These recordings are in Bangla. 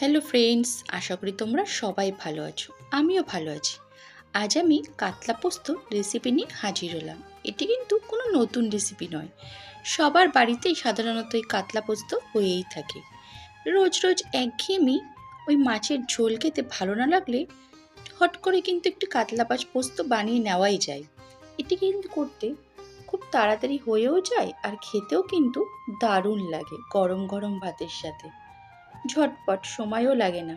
হ্যালো ফ্রেন্ডস আশা করি তোমরা সবাই ভালো আছো। আমিও ভালো আছি। আজ আমি কাতলা পোস্ত রেসিপি নিয়ে হাজির হলাম। এটি কিন্তু কোনো নতুন রেসিপি নয়। সবার বাড়িতেই সাধারণত এই কাতলা পোস্ত হয়েই থাকে। রোজ রোজ একঘেয়েমি ওই মাছের ঝোল খেতে ভালো না লাগলে হট করে কিন্তু একটু কাতলা মাছ পোস্ত বানিয়ে নেওয়াই যায়। এটি কিন্তু করতে খুব তাড়াতাড়ি হয়েও যায় আর খেতেও কিন্তু দারুণ লাগে গরম গরম ভাতের সাথে। ঝটপট, সময়ও লাগে না।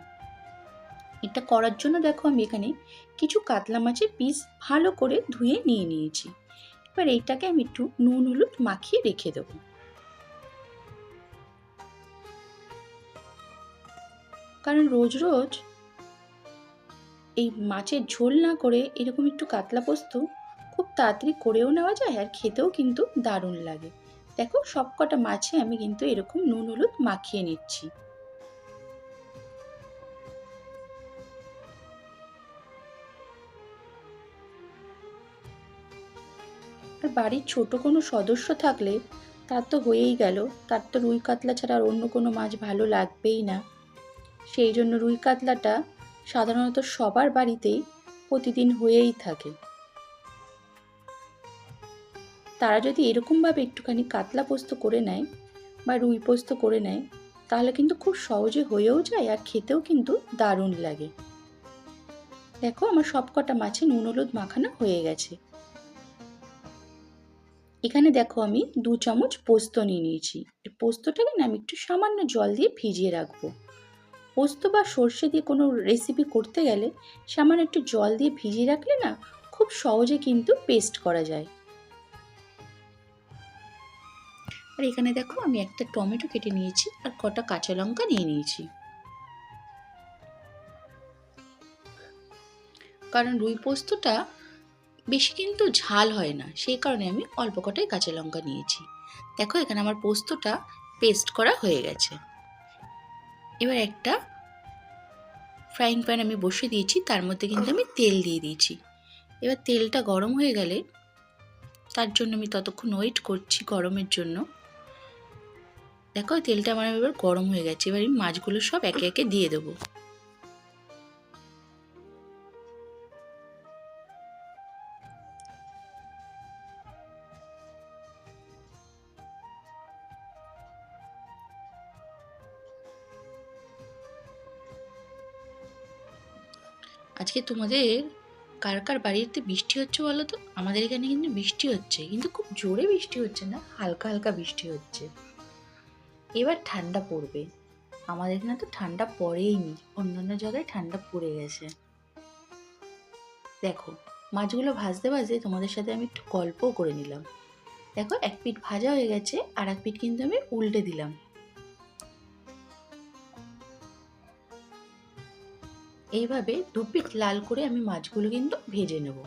এটা করার জন্য দেখো আমি এখানে কিছু কাতলা মাছের পিস ভালো করে ধুয়ে নিয়ে নিয়েছি। এবার এইটাকে আমি একটু নুন, হলুদ মাখিয়ে রেখে দেবো। কারণ রোজ রোজ এই মাছের ঝোল না করে এরকম একটু কাতলা পোস্ত খুব তাড়াতাড়ি করেও নেওয়া যায় আর খেতেও কিন্তু দারুণ লাগে। দেখো সবকটা মাছে আমি কিন্তু এরকম নুন, হলুদ মাখিয়ে নিচ্ছি। বাড়ির ছোট কোনো সদস্য থাকলে তার তো হয়েই গেল। তার তো রুই কাতলা ছাড়া আর অন্য কোনো মাছ ভালো লাগবেই না। সেই জন্য রুই কাতলাটা সাধারণত সবার বাড়িতেই প্রতিদিন হয়েই থাকে। তারা যদি এরকমভাবে একটুখানি কাতলা পোস্ত করে নেয় বা রুই পোস্ত করে নেয়, তাহলে কিন্তু খুব সহজে হয়েও যায় আর খেতেও কিন্তু দারুণ লাগে। দেখো আমার সবকটা মাছে নুন, হলুদ মাখানো হয়ে গেছে। এখানে দেখো আমি দু চামচ পোস্ত নিয়ে নিয়েছি। পোস্তটাকে না আমি একটু সামান্য জল দিয়ে ভিজিয়ে রাখব। পোস্ত বা সর্ষে দিয়ে কোনো রেসিপি করতে গেলে সামান্য একটু জল দিয়ে ভিজিয়ে রাখলে না খুব সহজে কিন্তু পেস্ট করা যায়। আর এখানে দেখো আমি একটা টমেটো কেটে নিয়েছি আর কটা কাঁচা লঙ্কা নিয়ে নিয়েছি। কারণ রুই পোস্তটা বেশি কিন্তু ঝাল হয় না। সেই কারণে আমি অল্প কটাই কাঁচা লঙ্কা নিয়েছি। দেখো, এখানে আমার পোস্তটা পেস্ট করা হয়ে গেছে। এবার একটা ফ্রাইং প্যান আমি বসিয়ে দিয়েছি, তার মধ্যে কিন্তু আমি তেল দিয়ে দিয়েছি। এবার তেলটা গরম হয়ে গেলে তার জন্য আমি ততক্ষণ ওয়েট করছি গরমের জন্য। দেখো, তেলটা আমার এবার গরম হয়ে গেছে। এবার আমি মাছগুলো সব একে একে দিয়ে দেবো। আজকে তোমাদের কার কার বাড়িতে বৃষ্টি হচ্ছে বলো তো? আমাদের এখানে কিন্তু বৃষ্টি হচ্ছে, কিন্তু খুব জোরে বৃষ্টি হচ্ছে না, হালকা হালকা বৃষ্টি হচ্ছে। এবার ঠান্ডা পড়বে। আমাদের এখানে তো ঠান্ডা পড়েই নি অন্যান্য জায়গায় ঠান্ডা পড়ে গেছে। দেখো, মাছগুলো ভাজতে ভাজতে তোমাদের সাথে আমি একটু গল্পও করে নিলাম। দেখো, এক পিঠ ভাজা হয়ে গেছে, আর এক পিঠ কিন্তু আমি উল্টে দিলাম। এইভাবে দুপিট লাল করে আমি মাছগুলো কিন্তু ভেজে নেব।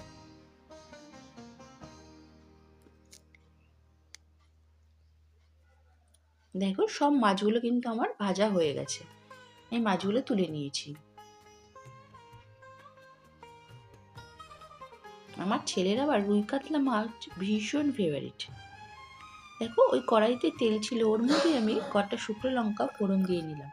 দেখো, সব মাছগুলো কিন্তু আমার ভাজা হয়ে গেছে। এই মাছগুলো তুলে নিয়েছি। আমার ছেলের আবার রুই কাতলা মাছ ভীষণ ফেভারিট দেখো, ওই কড়াইতে তেল ছিল, ওর মধ্যে আমি কটা শুকনো লঙ্কা ফোড়ন দিয়ে নিলাম।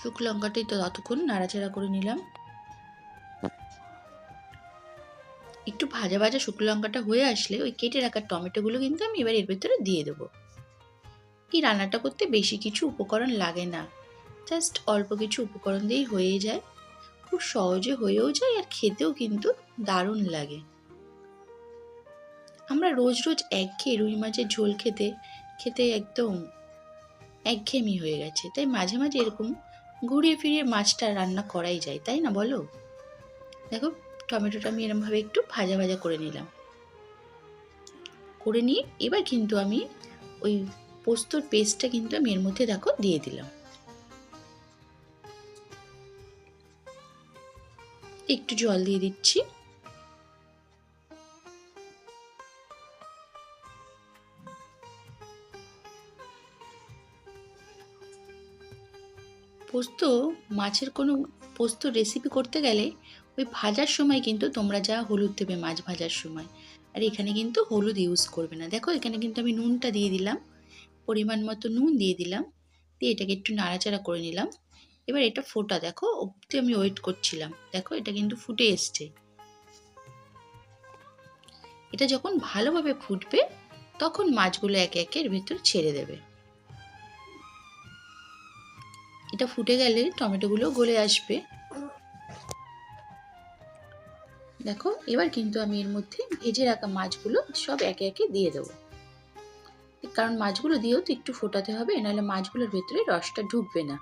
শুকনো লঙ্কাটাই তো ততক্ষণ নাড়াচাড়া করে নিলাম। একটু ভাজা ভাজা শুকনো লঙ্কাটা হয়ে আসলে ওই কেটে রাখা টমেটোগুলো কিন্তু আমি এবার এর ভেতরে দিয়ে দেবো। এই রান্নাটা করতে বেশি কিছু উপকরণ লাগে না। জাস্ট অল্প কিছু উপকরণ দিয়েই হয়ে যায়। খুব সহজে হয়েও যায় আর খেতেও কিন্তু দারুণ লাগে। আমরা রোজ রোজ একঘেয়ে রুই মাছের ঝোল খেতে খেতে একদম একঘেয়েমি হয়ে গেছে। তাই মাঝে মাঝে এরকম ঘুরিয়ে ফিরিয়ে মাছটা রান্না করাই যায়, তাই না বলো? দেখো, টমেটোটা আমি এরমভাবে একটু ভাজা ভাজা করে নিলাম। করে নিয়ে এবার কিন্তু আমি ওই পোস্তর পেস্টটা কিন্তু আমি এর মধ্যে দেখো দিয়ে দিলাম। একটু জল দিয়ে দিচ্ছি। পোস্ত, মাছের কোনো পোস্ত রেসিপি করতে গেলে ওই ভাজার সময় কিন্তু তোমরা যা হলুদ দেবে মাছ ভাজার সময়। আর এখানে কিন্তু হলুদ ইউজ করবে না। দেখো, এখানে কিন্তু আমি নুনটা দিয়ে দিলাম। পরিমাণ মতো নুন দিয়ে দিলাম। দিয়ে এটাকে একটু নাড়াচাড়া করে নিলাম। এবার এটা ফোটা, দেখো অব্দি আমি ওয়েট করছিলাম। দেখো, এটা কিন্তু ফুটে এসছে। এটা যখন ভালোভাবে ফুটবে, তখন মাছগুলো একে একে এর ভিতর ছেড়ে দেবে। এটা ফুটে গেলে টমেটোগুলো গলে আসবে। দেখো, এবার কিন্তু আমি এর মধ্যে ভেজে রাখা মাছগুলো সব একে একে দিয়ে দেবো। কারণ মাছগুলো দিয়েও তো একটু ফোটাতে হবে, নাহলে মাছগুলোর ভেতরে রসটা ঢুকবে না।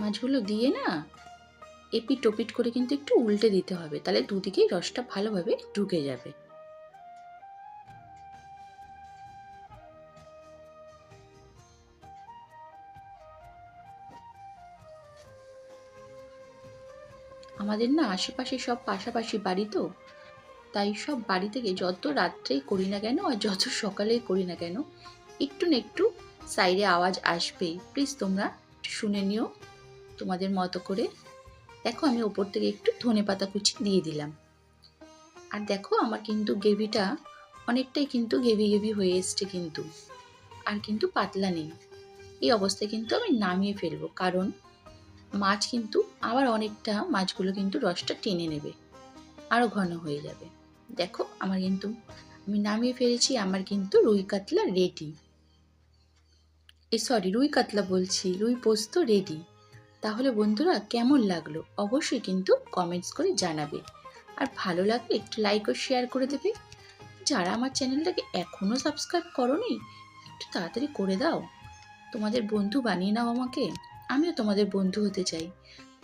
মাছগুলো দিয়ে না এপিট ওপিট করে কিন্তু একটু উল্টে দিতে হবে। তাহলে দুদিকেই রসটা ভালোভাবে ঢুকে যাবে। আমাদের না আশেপাশে সব পাশাপাশি বাড়ি তো, তাই সব বাড়ি থেকে যত রাত্রেই করি না কেন আর যত সকালেই করি না কেন, একটু না একটু সাইডে আওয়াজ আসবেই। প্লিজ তোমরা শুনে নিও। তোমাদের মতো করে। দেখো, আমি ওপর থেকে একটু ধনে পাতা কুচি দিয়ে দিলাম। আর দেখো, আমার কিন্তু গ্রেভিটা অনেকটাই কিন্তু গেভি গেভি হয়ে এসছে কিন্তু। আর কিন্তু পাতলা নেই। এই অবস্থায় কিন্তু আমি নামিয়ে ফেলব, কারণ মাছ কিন্তু আবার অনেকটা মাছগুলো কিন্তু রসটা টেনে নেবে আরও ঘন হয়ে যাবে। দেখো, আমার কিন্তু আমি নামিয়ে ফেলেছি, আমার কিন্তু রুই কাতলা রেডি এ সরি রুই কাতলা বলছি, রুই পোস্ত রেডি তাহলে বন্ধুরা কেমন লাগল? অবশ্যই কিন্তু কমেন্টস করে জানাবে। আর ভালো লাগলে একটু লাইক ও শেয়ার করে দেবে। যারা আমার চ্যানেলটাকে এখনও সাবস্ক্রাইব করনি, একটু তাড়াতাড়ি করে দাও। তোমাদের বন্ধু বানিয়ে নাও আমাকে। আমিও তোমাদের বন্ধু হতে চাই।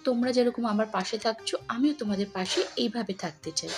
তোমরা যেরকম আমার পাশে থাকছো, আমিও তোমাদের পাশে এইভাবে থাকতে চাই।